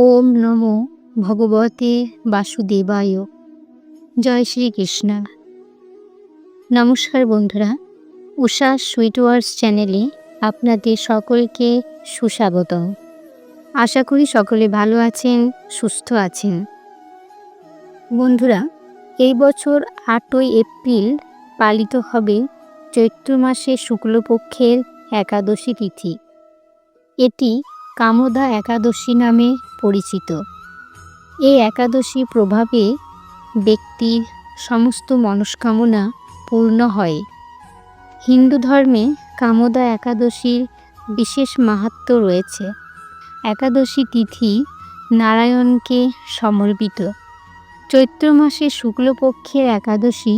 ওম নমো ভগবতে বাসুদেবায়। জয় শ্রীকৃষ্ণ। নমস্কার বন্ধুরা, উষা সুইট ওয়ার্স চ্যানেলে আপনাদের সকলকে সুস্বাগত। আশা করি সকলে ভালো আছেন, সুস্থ আছেন। বন্ধুরা, এই বছর আটই এপ্রিল পালিত হবে চৈত্র মাসে শুক্লপক্ষের একাদশী তিথি। এটি কামদা একাদশী নামে পরিচিত। এই একাদশী প্রভাবে ব্যক্তির সমস্ত মনস্কামনা পূর্ণ হয়। হিন্দু ধর্মে কামদা একাদশীর বিশেষ মাহাত্ম রয়েছে। একাদশী তিথি নারায়ণকে সমর্পিত। চৈত্র মাসে শুক্লপক্ষের একাদশী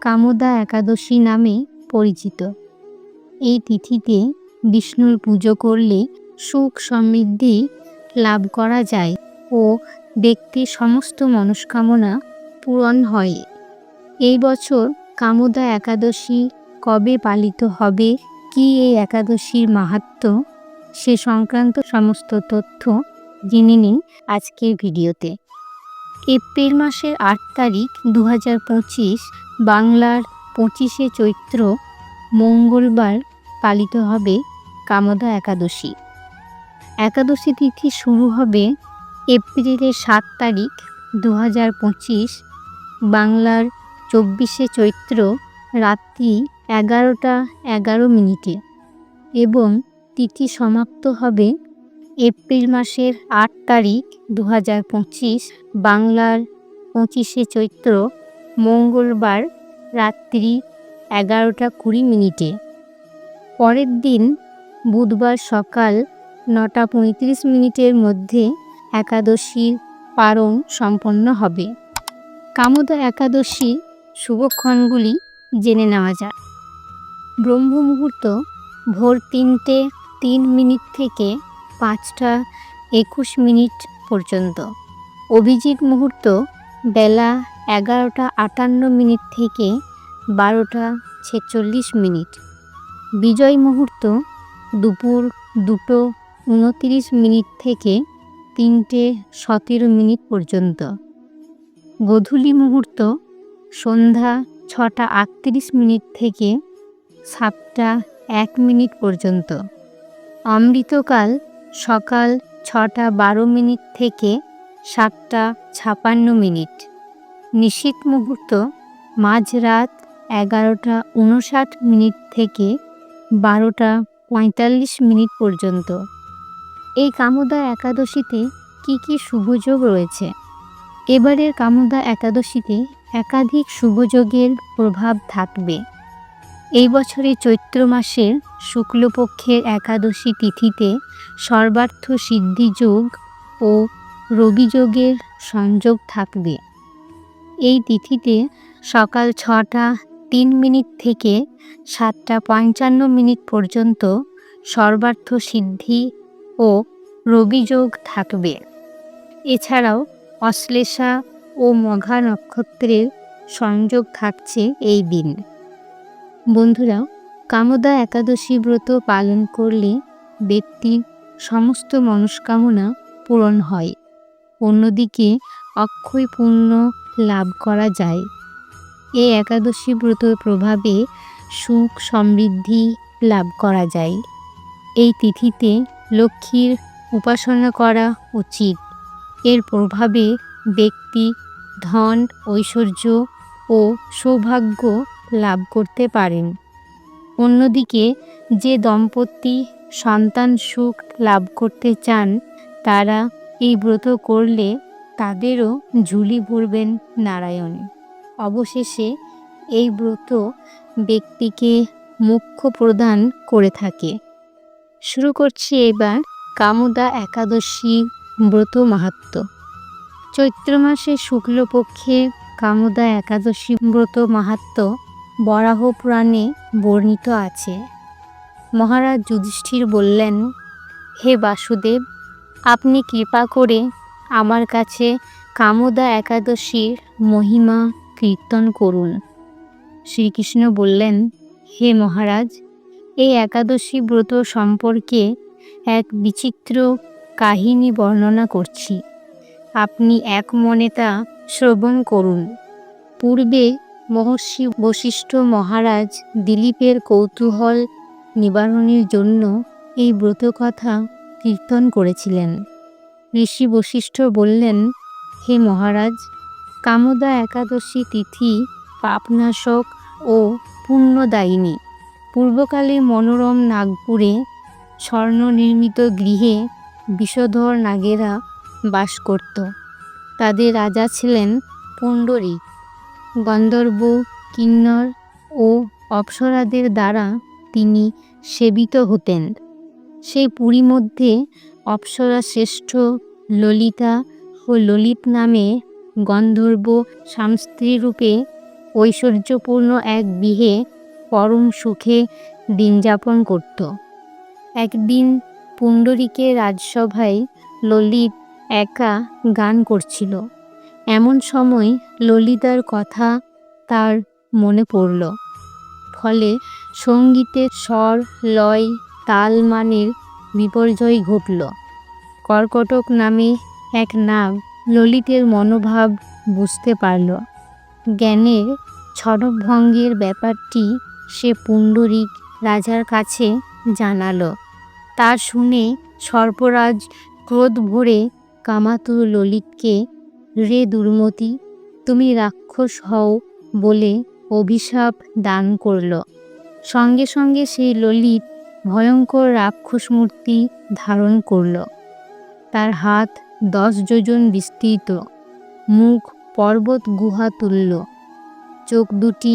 কামদা একাদশী নামে পরিচিত। এই তিথিতে বিষ্ণুর পুজো করলে সুখ সমৃদ্ধি লাভ করা যায় ও ব্যক্তির সমস্ত মনস্কামনা পূরণ হয়। এই বছর কামদা একাদশী কবে পালিত হবে? কি এই একাদশীর মাহাত্ম? সে সংক্রান্ত সমস্ত তথ্য জেনে নিন আজকের ভিডিওতে। এপ্রিল মাসের আট তারিখ দু বাংলার পঁচিশে চৈত্র মঙ্গলবার পালিত হবে কামদা একাদশী। একাদশী তিথি শুরু হবে এপ্রিলের সাত তারিখ দু হাজার পঁচিশ। বাংলার চব্বিশে চৈত্র রাত্রি এগারোটা এগারো মিনিটে এবং তিথি সমাপ্ত হবে এপ্রিল মাসের আট তারিখ দু হাজার পঁচিশ। বাংলার পঁচিশে চৈত্র মঙ্গলবার রাত্রি এগারোটা কুড়ি মিনিটে। পরের দিন বুধবার সকাল নটা পঁয়ত্রিশ মিনিটের মধ্যে একাদশীর পারণ সম্পন্ন হবে। কামদা একাদশী শুভক্ষণগুলি জেনে নেওয়া যাক। ব্রহ্ম মুহূর্ত ভোর তিনটে তিন মিনিট থেকে পাঁচটা একুশ মিনিট পর্যন্ত। অভিজিৎ মুহূর্ত বেলা এগারোটা আটান্ন মিনিট থেকে বারোটা ছেচল্লিশ মিনিট। বিজয় মুহূর্ত দুপুর দুটো উনতিরিশ মিনিট থেকে তিনটে সতেরো মিনিট পর্যন্ত। গধূলি মুহূর্ত, সন্ধ্যা ছটা আটত্রিশ মিনিট থেকে সাতটা এক মিনিট পর্যন্ত। অমৃতকাল, সকাল ছটা বারো মিনিট থেকে সাতটা ছাপান্ন মিনিট। নিশীত মুহূর্ত, মাঝরাত এগারোটা উনষাট মিনিট থেকে বারোটা পঁয়তাল্লিশ মিনিট পর্যন্ত। এই কামদা একাদশীতে কি কি শুভযোগ রয়েছে? এবারের কামদা একাদশীতে একাধিক শুভযোগের প্রভাব থাকবে। এই বছরে চৈত্র মাসের শুক্লপক্ষের একাদশী তিথিতে সর্বার্থ সিদ্ধিযোগ ও রবিযোগের সংযোগ থাকবে। এই তিথিতে সকাল ছটা তিন মিনিট থেকে সাতটা পঞ্চান্ন মিনিট পর্যন্ত সর্বার্থ সিদ্ধি ও রবিযোগ থাকবে। এছাড়াও অশ্লেষা ও মঘা নক্ষত্রের সংযোগ থাকছে এই দিন। বন্ধুরা, কামদা একাদশী ব্রত পালন করলে ব্যক্তির সমস্ত মনস্কামনা পূরণ হয়। অন্যদিকে অক্ষয় পুণ্য লাভ করা যায়। এই একাদশী ব্রতর প্রভাবে সুখ সমৃদ্ধি লাভ করা যায়। এই তিথিতে লক্ষ্মীর উপাসনা করা উচিত। এর প্রভাবে ব্যক্তি ধন, ঐশ্বর্য ও সৌভাগ্য লাভ করতে পারেন। অন্যদিকে, যে দম্পতি সন্তান সুখ লাভ করতে চান, তারা এই ব্রত করলে তাদেরও ঝুলি ভরবেন নারায়ণ অবশেষে এই ব্রত ব্যক্তিকে মুখ্য প্রদান করে থাকে। শুরু করছি এবার কামদা একাদশী ব্রত মাহাত্ম। চৈত্র মাসে শুক্লপক্ষে কামদা একাদশী ব্রত মাহাত্ম বরাহ পুরাণে বর্ণিত আছে। মহারাজ যুধিষ্ঠির বললেন, হে বাসুদেব, আপনি কৃপা করে আমার কাছে কামদা একাদশীর মহিমা কীর্তন করুন। শ্রীকৃষ্ণ বললেন, হে মহারাজ এই একাদশী ব্রত সম্পর্কে এক বিচিত্র কাহিনী বর্ণনা করছি। আপনি এক মনে তা শ্রবণ করুন। পূর্বে মহর্ষি বশিষ্ঠ মহারাজ দিলীপের কৌতূহল নিবারণের জন্য এই ব্রত কথা কীর্তন করেছিলেন। ঋষি বশিষ্ঠ বললেন, হে মহারাজ, কামদা একাদশী তিথি পাপনাশক ও পুণ্যদায়িনী। পূর্বকালে মনোরম নাগপুরে স্বর্ণনির্মিত গৃহে বিষধর নাগেরা বাস করত। তাদের রাজা ছিলেন পুণ্ডরী। গন্ধর্ব, কিন্নর ও অপ্সরাদের দ্বারা তিনি সেবিত হতেন। সেই পুরী মধ্যে অপ্সরা শ্রেষ্ঠ ললিতা ও ললিত নামে গন্ধর্ব স্বামস্ত্রীরূপে ঐশ্বর্যপূর্ণ এক গৃহে পরম সুখে দিন যাপন করত। একদিন পুণ্ডরীকে রাজসভায় ললিত একা গান করছিল। এমন সময় ললিতার কথা তার মনে পড়ল। ফলে সঙ্গীতের স্বর, লয়, তাল মানের বিপর্যয় ঘটল। কর্কটক নামে এক নাম ললিতের মনোভাব বুঝতে পারল। জ্ঞানের ছড়ভঙ্গের ব্যাপারটি সে পুণ্ডরিক রাজার কাছে জানালো। তা শুনে সর্পরাজ ক্রোধ ভরে কামাতুর ললিতকে, রে দুর্মতি, তুমি রাক্ষস হও বলে অভিশাপ দান করল। সঙ্গে সঙ্গে সেই ললিত ভয়ঙ্কর রাক্ষস মূর্তি ধারণ করল। তার হাত দশ যোজন বিস্তৃত। মুখ পর্বত গুহা তুল্য চোখ দুটি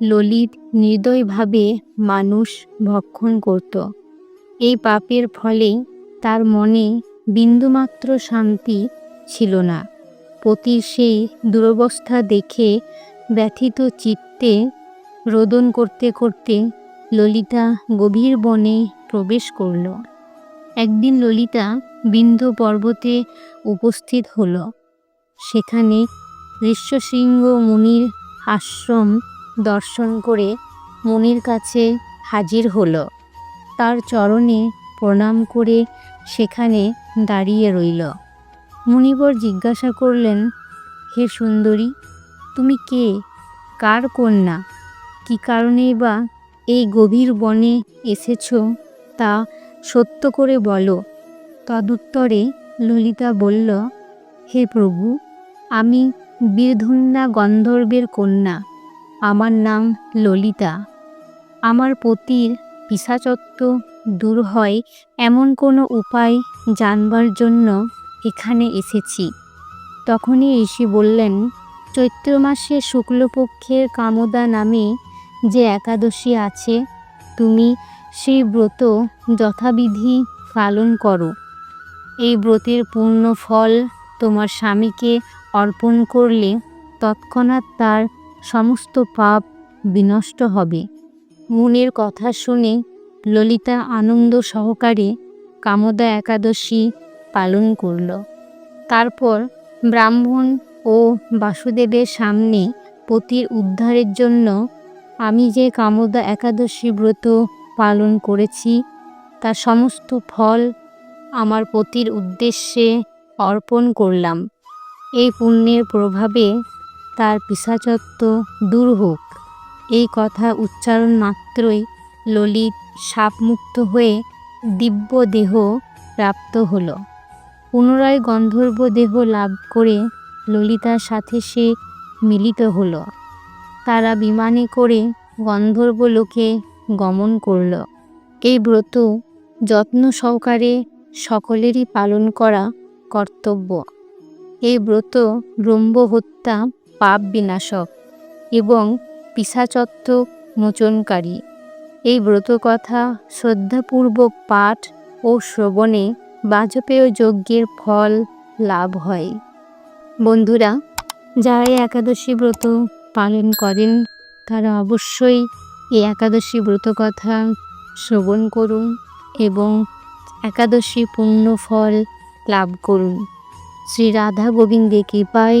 ললিত নির্দয়ভাবে মানুষ ভক্ষণ করত। এই পাপের ফলে তার মনে বিন্দুমাত্র শান্তি ছিল না। পতির সেই দুরবস্থা দেখে ব্যথিত চিত্তে রোদন করতে করতে ললিতা গভীর বনে প্রবেশ করল। একদিন ললিতা বিন্দু পর্বতে উপস্থিত হল। সেখানে ঋষ্যশৃঙ্গ মুনির আশ্রম দর্শন করে মনির কাছে হাজির হলো। তার চরণে প্রণাম করে সেখানে দাঁড়িয়ে রইল। মুনিবর জিজ্ঞাসা করলেন, হে সুন্দরী, তুমি কে? কার কন্যা? কি কারণেই বা এই গভীর বনে এসেছ? তা সত্য করে বলো। তদুত্তরে ললিতা বলল, হে প্রভু, আমি বীরধুন্না গন্ধর্বের কন্যা। আমার নাম ললিতা। আমার পতির পিসাচত্ব দূর হয় এমন কোনো উপায় জানবার জন্য এখানে এসেছি। তখনই ঋষি বললেন, চৈত্র মাসে শুক্লপক্ষের কামদা নামে যে একাদশী আছে, তুমি সেই ব্রত যথাবিধি পালন করো। এই ব্রতের পূর্ণ ফল তোমার স্বামীকে অর্পণ করলে তৎক্ষণাৎ তার সমস্ত পাপ বিনষ্ট হবে। মুনির কথা শুনে ললিতা আনন্দ সহকারে কামদা একাদশী পালন করল। তারপর ব্রাহ্মণ ও বাসুদেবের সামনে পতির উদ্ধারের জন্য আমি যে কামদা একাদশী ব্রত পালন করেছি, তার সমস্ত ফল আমার পতির উদ্দেশ্যে অর্পণ করলাম। এই পুণ্যের প্রভাবে তার পিসাচত্ব দূর হোক। এই কথা উচ্চারণ মাত্রই ললিত সাপমুক্ত হয়ে দিব্য দেহ প্রাপ্ত হল। পুনরায় গন্ধর্ব দেহ লাভ করে ললিতার সাথে সে মিলিত হল। তারা বিমানে করে গন্ধর্ব লোকে গমন করল। এই ব্রত যত্ন সহকারে সকলেরই পালন করা কর্তব্য। এই ব্রত ব্রহ্ম হত্যা পাপ বিনাশক এবং পিসাচত্ব মোচনকারী। এই ব্রত কথা শ্রদ্ধাপূর্বক পাঠ ও শ্রবণে বাজপেয় যজ্ঞের ফল লাভ হয়। বন্ধুরা, যারা এই একাদশী ব্রত পালন করেন, তারা অবশ্যই এই একাদশী ব্রত কথা শ্রবণ করুন এবং একাদশী পুণ্য ফল লাভ করুন। শ্রী রাধা গোবিন্দের কৃপায়